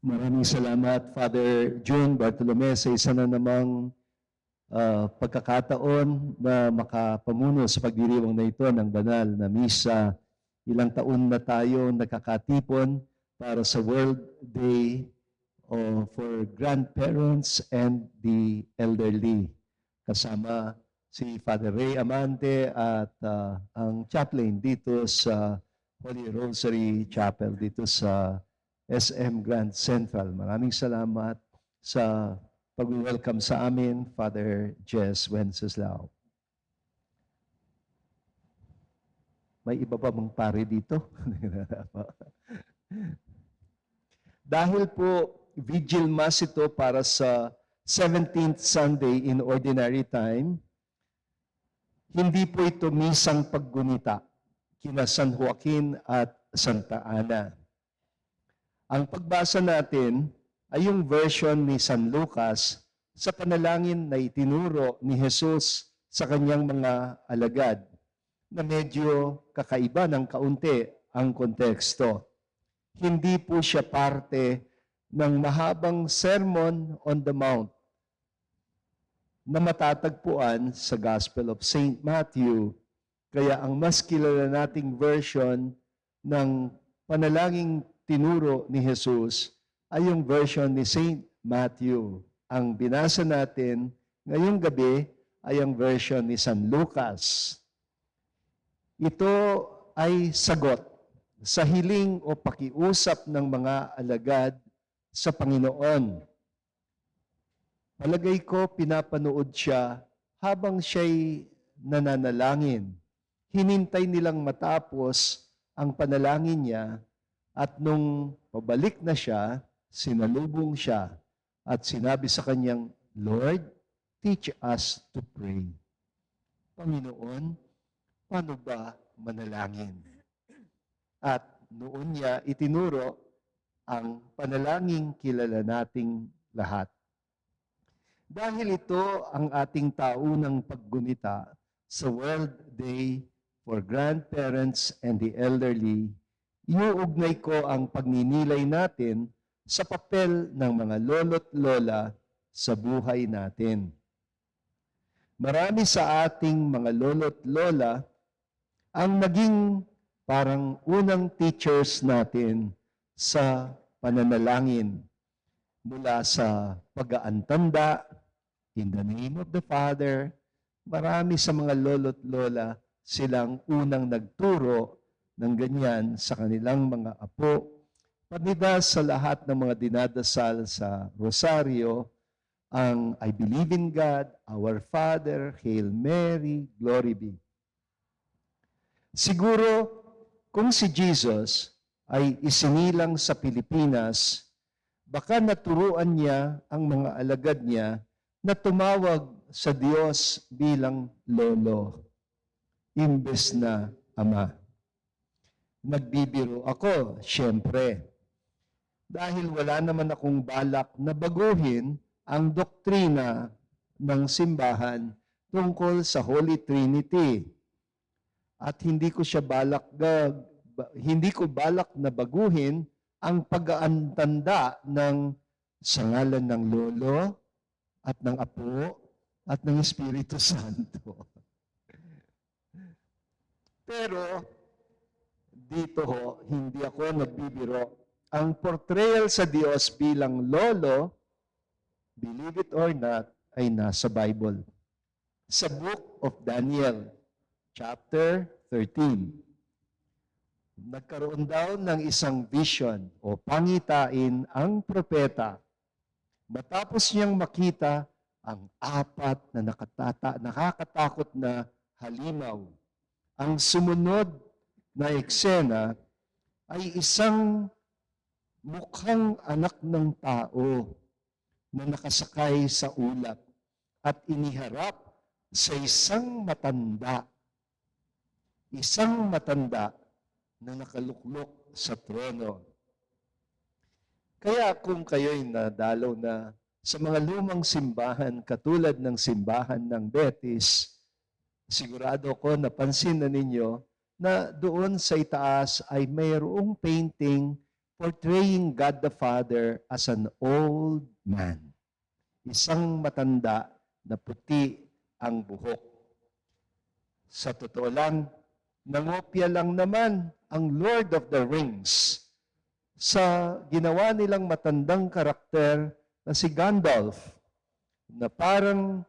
Maraming salamat, Father June Bartolome, sa isa na namang ah, pagkakataon na makapamuno sa pagdiriwang na ito ng banal na misa. Ilang taon na tayo nakakatipon para sa World Day oh, for Grandparents and the Elderly. Kasama si Father Ray Amante at ah, ang chaplain dito sa Holy Rosary Chapel dito sa SM Grand Central. Maraming salamat sa pag-welcome sa amin, Father Jess Wenceslao. May iba pa bang pare dito? Dahil po Vigil Mass ito para sa 17th Sunday in Ordinary Time, hindi po ito misang paggunita kina San Joaquin at Santa Ana. Ang pagbasa natin ay yung version ni San Lucas sa panalangin na itinuro ni Jesus sa kanyang mga alagad na medyo kakaiba ng kaunti ang konteksto. Hindi po siya parte ng mahabang Sermon on the Mount na matatagpuan sa Gospel of St. Matthew. Kaya ang mas kilala nating version ng panalangin tinuro ni Jesus ay yung version ni St. Matthew. Ang binasa natin ngayong gabi ay ang version ni San Lucas. Ito ay sagot sa hiling o pakiusap ng mga alagad sa Panginoon. Palagay ko pinapanood siya habang siya'y nananalangin. Hinintay nilang matapos ang panalangin niya at nung pabalik na siya, sinalubong siya at sinabi sa kanyang, Lord, teach us to pray. Panginoon, paano ba manalangin? At noon niya itinuro ang panalangin kilala nating lahat. Dahil ito ang ating taunang paggunita sa World Day for Grandparents and the Elderly, iuugnay ko ang pagninilay natin sa papel ng mga lolo't lola sa buhay natin. Marami sa ating mga lolo't lola ang naging parang unang teachers natin sa pananalangin mula sa pag-aantanda, in the name of the Father, marami sa mga lolo't lola silang unang nagturo ng ganyan sa kanilang mga apo. Panida sa lahat ng mga dinadasal sa Rosario, ang I believe in God, our Father, Hail Mary, Glory be. Siguro, kung si Jesus ay isinilang sa Pilipinas, baka naturuan niya ang mga alagad niya na tumawag sa Diyos bilang lolo, imbes na ama. Nagbibiro ako, siyempre. Dahil wala naman akong balak na baguhin ang doktrina ng simbahan tungkol sa Holy Trinity. At hindi ko siya balak hindi ko balak na baguhin ang pag-aantanda ng sa ngalan ng lolo at ng apo at ng Espiritu Santo. Pero dito ho, hindi ako nagbibiro. Ang portrayal sa Diyos bilang lolo, believe it or not, ay nasa Bible. Sa Book of Daniel, chapter 13. Nagkaroon daw ng isang vision o pangitain ang propeta. Matapos niyang makita ang apat na nakatata, nakakatakot na halimaw. Ang sumunod na eksena ay isang mukhang anak ng tao na nakasakay sa ulap at iniharap sa isang matanda. Isang matanda na nakaluklok sa trono. Kaya kung kayo'y nadalaw na sa mga lumang simbahan katulad ng simbahan ng Betis, sigurado ko napansin na ninyo na doon sa itaas ay mayroong painting portraying God the Father as an old man. Isang matanda na puti ang buhok. Sa totoo lang, nangopya lang naman ang Lord of the Rings sa ginawa nilang matandang karakter na si Gandalf na parang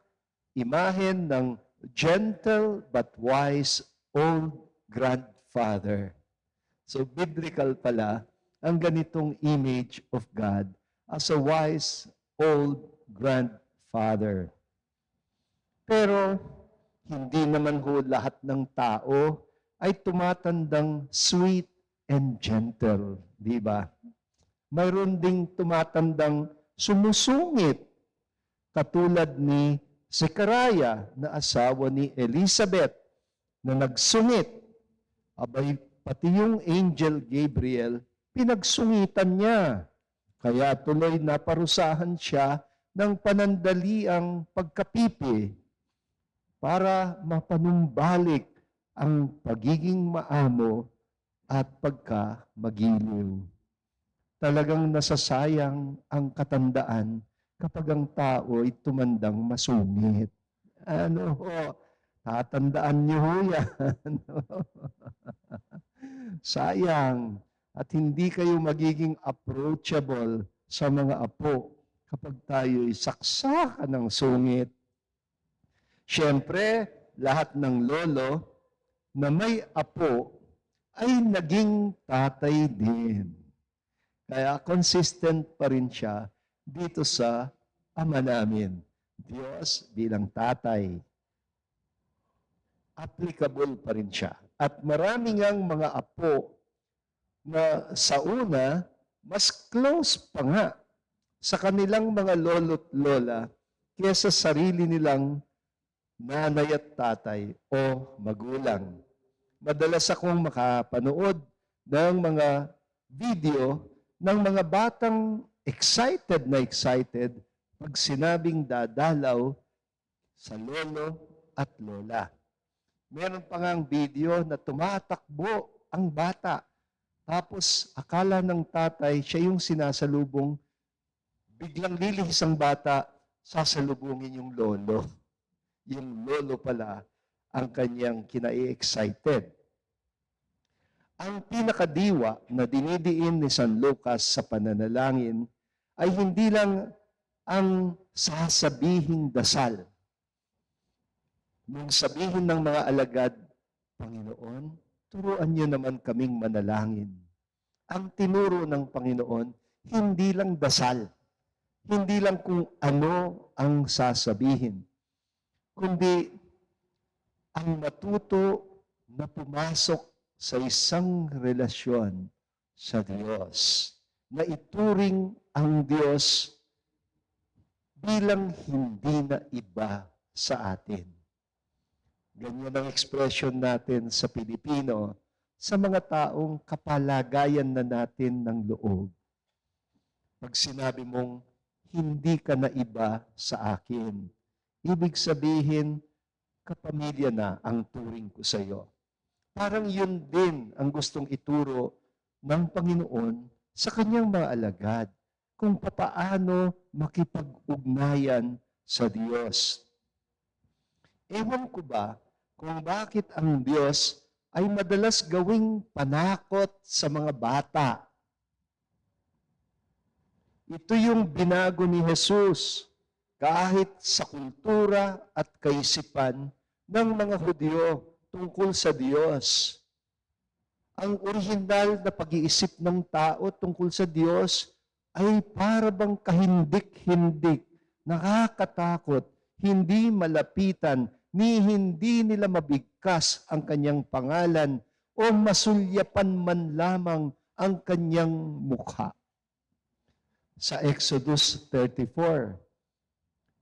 imahen ng gentle but wise old grandfather. So biblical pala ang ganitong image of God as a wise old grandfather. Pero hindi naman ho lahat ng tao ay tumatandang sweet and gentle, di ba? Mayroon ding tumatandang sumusungit katulad ni Zechariah na asawa ni Elizabeth na nagsungit. Abay, pati yung angel Gabriel, pinagsungitan niya. Kaya tuloy naparusahan siya ng panandaliang pagkapipi para mapanumbalik ang pagiging maamo at pagka magiliw. Talagang nasasayang ang katandaan kapag ang tao ay tumandang masungit. Ano ho, tatandaan niyo ho yan. Sayang. At hindi kayo magiging approachable sa mga apo kapag tayo'y saksakan ng sungit. Siyempre, lahat ng lolo na may apo ay naging tatay din. Kaya consistent pa rin siya dito sa ama namin. Diyos bilang tatay. Applicable pa rin siya. At marami ngang mga apo na sa una, mas close pa nga sa kanilang mga lolo't lola kaysa sarili nilang nanay at tatay o magulang. Madalas akong makapanood ng mga video ng mga batang excited na excited pag sinabing dadalaw sa lolo at lola. Meron pa ngang video na tumatakbo ang bata. Tapos akala ng tatay siya yung sinasalubong. Biglang lilihis ang bata, sasalubungin yung lolo. Yung lolo pala ang kanyang kinai-excited. Ang pinakadiwa na dinidiin ni San Lucas sa pananalangin ay hindi lang ang sasabihing dasal. Nung sabihin ng mga alagad, Panginoon, turuan niyo naman kaming manalangin. Ang tinuro ng Panginoon, hindi lang dasal, hindi lang kung ano ang sasabihin, kundi ang matuto na pumasok sa isang relasyon sa Diyos, na ituring ang Diyos bilang hindi na iba sa atin. Ganyan ang expression natin sa Pilipino sa mga taong kapalagayan na natin ng loob. Pag sinabi mong, hindi ka na iba sa akin, ibig sabihin, kapamilya na ang turing ko sa iyo. Parang yun din ang gustong ituro ng Panginoon sa kanyang mga alagad kung papaano makipag-ugnayan sa Diyos. Ewan ko ba kung bakit ang Diyos ay madalas gawing panakot sa mga bata. Ito yung binago ni Jesus kahit sa kultura at kaisipan ng mga Hudyo tungkol sa Diyos. Ang original na pag-iisip ng tao tungkol sa Diyos ay para bang kahindik-hindik, nakakatakot, hindi malapitan, ni hindi nila mabigkas ang kanyang pangalan o masulyapan man lamang ang kanyang mukha. Sa Exodus 34,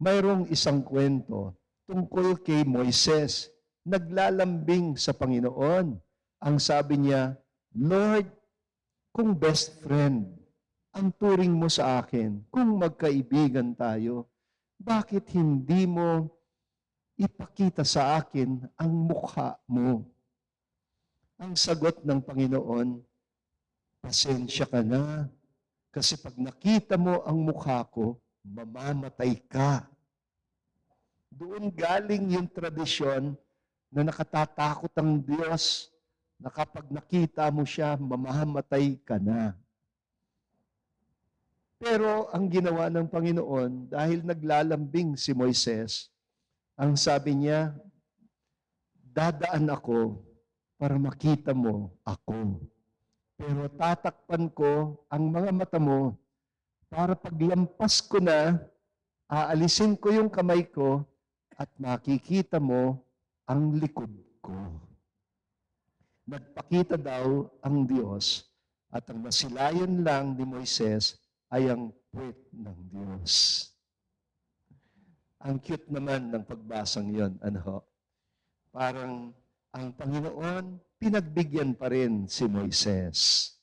mayroong isang kwento tungkol kay Moises naglalambing sa Panginoon. Ang sabi niya, Lord, kung best friend ang turing mo sa akin, kung magkaibigan tayo, bakit hindi mo ipakita sa akin ang mukha mo? Ang sagot ng Panginoon, pasensya ka na. Kasi pag nakita mo ang mukha ko, mamamatay ka. Doon galing yung tradisyon na nakatatakot ang Diyos na kapag nakita mo siya, mamamatay ka na. Pero ang ginawa ng Panginoon, dahil naglalambing si Moises, ang sabi niya, dadaan ako para makita mo ako. Pero tatakpan ko ang mga mata mo para paglampas ko na, aalisin ko yung kamay ko at makikita mo ang likod ko. Nagpakita daw ang Diyos at ang nasilayan lang ni Moises ay ang puwet ng Diyos. Ang cute naman ng pagbasang yon, ano ho? Parang ang Panginoon, pinagbigyan pa rin si Moises.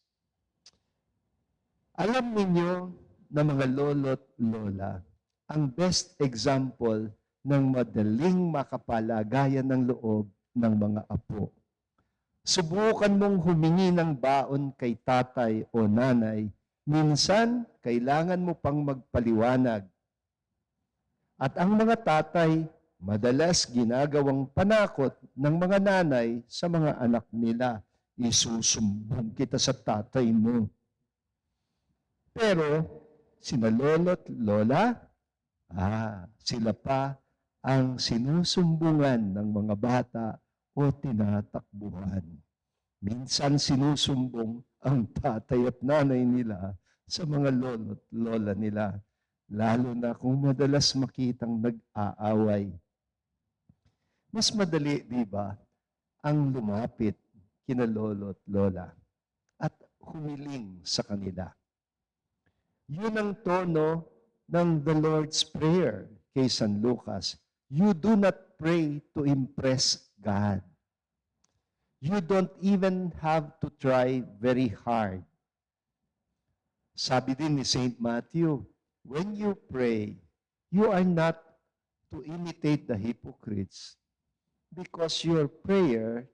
Alam ninyo na mga lolo't lola, ang best example ng madaling makapalagayan ng loob ng mga apo. Subukan mong humingi ng baon kay tatay o nanay Minsan, kailangan mo pang magpaliwanag. At ang mga tatay, madalas ginagawang panakot ng mga nanay sa mga anak nila. Isusumbong kita sa tatay mo. Pero, sina lolo't lola, ah, sila pa ang sinusumbungan ng mga bata o tinatakbuhan. Minsan sinusumbong ang tatay at nanay nila sa mga lolo at lola nila, lalo na kung madalas makitang nag-aaway. Mas madali, di ba, ang lumapit kina lolo at lola at humiling sa kanila. Yun ang tono ng the Lord's Prayer kay San Lucas. You do not pray to impress God. You don't even have to try very hard. Sabi din ni St. Matthew, when you pray, you are not to imitate the hypocrites because your prayer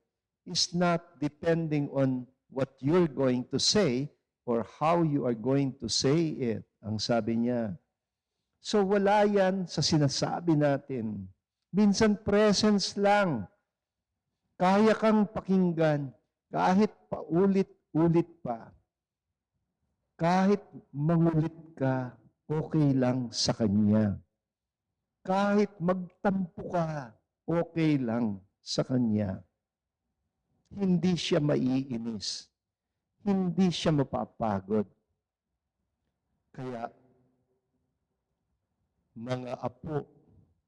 is not depending on what you're going to say or how you are going to say it. Ang sabi niya. So wala yan sa sinasabi natin. Minsan presence lang. Kaya kang pakinggan kahit paulit-ulit pa. Kahit mangulit ka, okay lang sa Kanya. Kahit magtampo ka, okay lang sa Kanya. Hindi siya maiinis. Hindi siya mapapagod. Kaya, mga apo,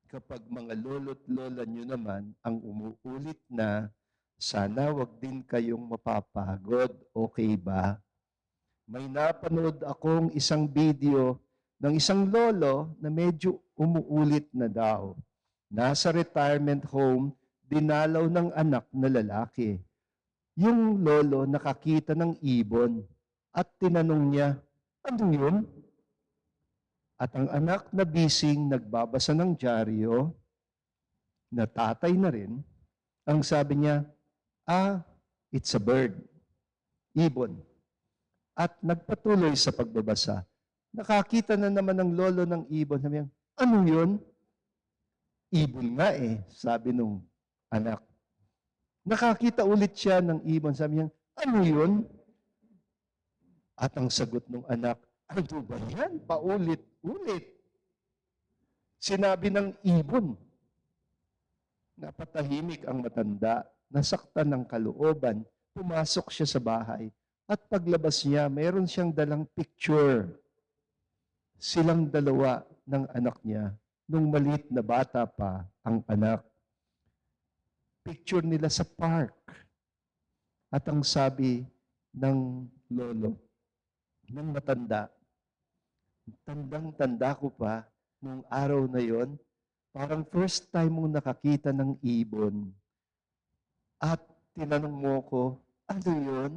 kapag mga lolo't lola nyo naman ang umuulit na, sana wag din kayong mapapagod. Okay ba? May napanood akong isang video ng isang lolo na medyo umuulit na daw. Nasa retirement home, dinalaw ng anak na lalaki. Yung lolo nakakita ng ibon at tinanong niya, ano yun? At ang anak na bising nagbabasa ng dyaryo, na tatay na rin, ang sabi niya, ah, it's a bird, ibon. At nagpatuloy sa pagbabasa. Nakakita na naman ng lolo ng ibon. Sabi niya, ano yun? Ibon nga eh, sabi nung anak. Nakakita ulit siya ng ibon. Sabi niya, ano yun? At ang sagot ng anak, ano ba yan? Paulit-ulit. Sinabi ng ibon. Napatahimik ang matanda, nasaktan ng kalooban, pumasok siya sa bahay. At paglabas niya, mayroon siyang dalang picture. Silang dalawa ng anak niya, nung maliit na bata pa ang anak. Picture nila sa park. At ang sabi ng lolo, ng matanda, tandang-tanda ko pa, nung araw na yon, parang first time mong nakakita ng ibon. At tinanong mo ko, ano yon?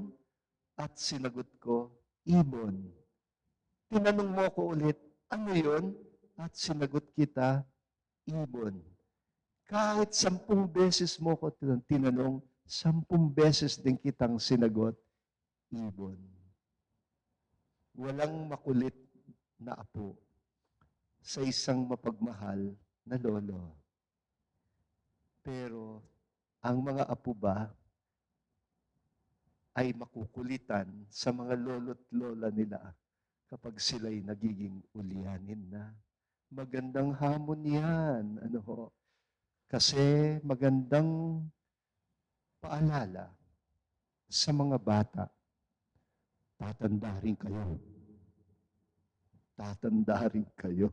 At sinagot ko, ibon. Tinanong mo ko ulit, ano yon? At sinagot kita, ibon. Kahit sampung beses mo ko tinanong, sampung beses din kitang sinagot, ibon. walang makulit na apo sa isang mapagmahal na lolo. Pero ang mga apo ba ay makukulitan sa mga lolo't lola nila kapag sila'y nagiging ulyanin na. Magandang hamon yan. Ano ho? Kasi magandang paalala sa mga bata. Tatanda rin kayo. Tatanda rin kayo.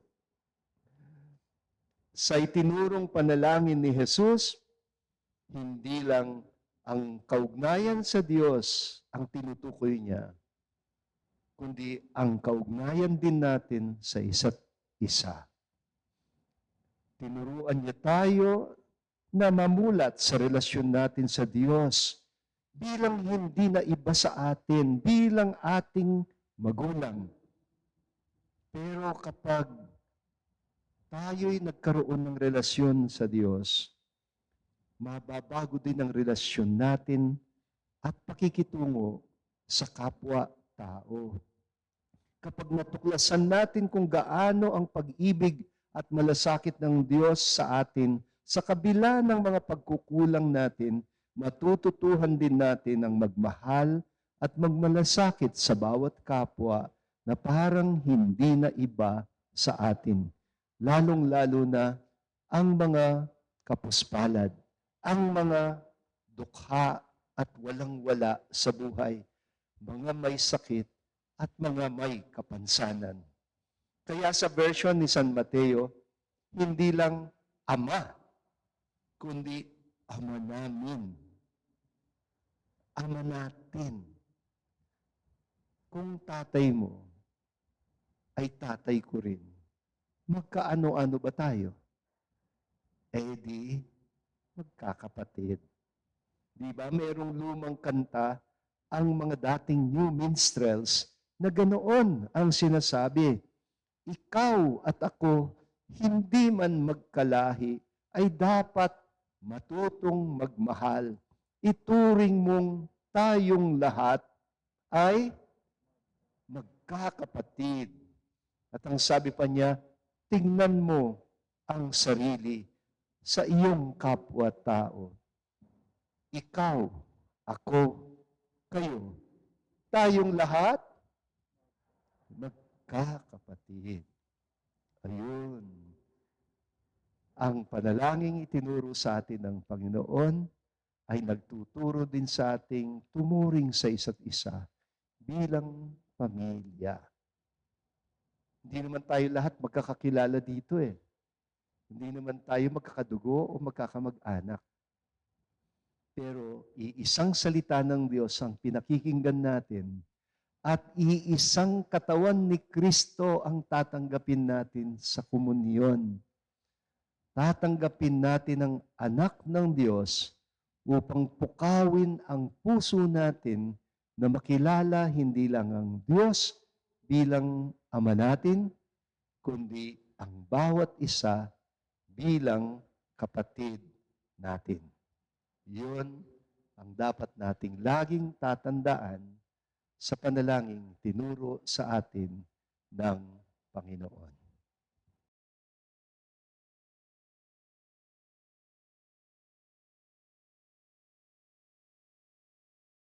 Sa itinurong panalangin ni Jesus, hindi lang ang kaugnayan sa Diyos ang tinutukoy niya, kundi ang kaugnayan din natin sa isa't isa. Tinuruan niya tayo na mamulat sa relasyon natin sa Diyos bilang hindi na iba sa atin, bilang ating magulang. Pero kapag tayo'y nagkaroon ng relasyon sa Diyos, mababago din ang relasyon natin at pakikitungo sa kapwa-tao. Kapag natuklasan natin kung gaano ang pag-ibig at malasakit ng Diyos sa atin, sa kabila ng mga pagkukulang natin, matututuhan din natin ang magmahal at magmalasakit sa bawat kapwa na parang hindi na iba sa atin. Lalong-lalo na ang mga kapuspalad, ang mga dukha at walang-wala sa buhay, mga may sakit at mga may kapansanan. Kaya sa version ni San Mateo, hindi lang ama, kundi ama namin. Ama natin. Kung tatay mo ay tatay ko rin, magkaano-ano ba tayo? Eh di, magkakapatid. Di ba merong lumang kanta ang mga dating new minstrels na ganoon ang sinasabi. Ikaw at ako, hindi man magkalahi, ay dapat matutong magmahal. Ituring mong tayong lahat ay magkakapatid. At ang sabi pa niya, tingnan mo ang sarili sa iyong kapwa-tao. Ikaw, ako, kayo, tayong lahat, magkakapatid. Ayun. Ang panalangin itinuro sa atin ng Panginoon ay nagtuturo din sa ating tumuring sa isa't isa bilang pamilya. Hindi naman tayo lahat magkakakilala dito eh. Hindi naman tayo magkakadugo o magkakamag-anak. Pero iisang salita ng Diyos ang pinakikinggan natin at iisang katawan ni Kristo ang tatanggapin natin sa komunyon. Tatanggapin natin ang anak ng Diyos upang pukawin ang puso natin na makilala hindi lang ang Diyos bilang Ama natin, kundi ang bawat isa bilang kapatid natin. Yun ang dapat nating laging tatandaan sa panalangin tinuro sa atin ng Panginoon.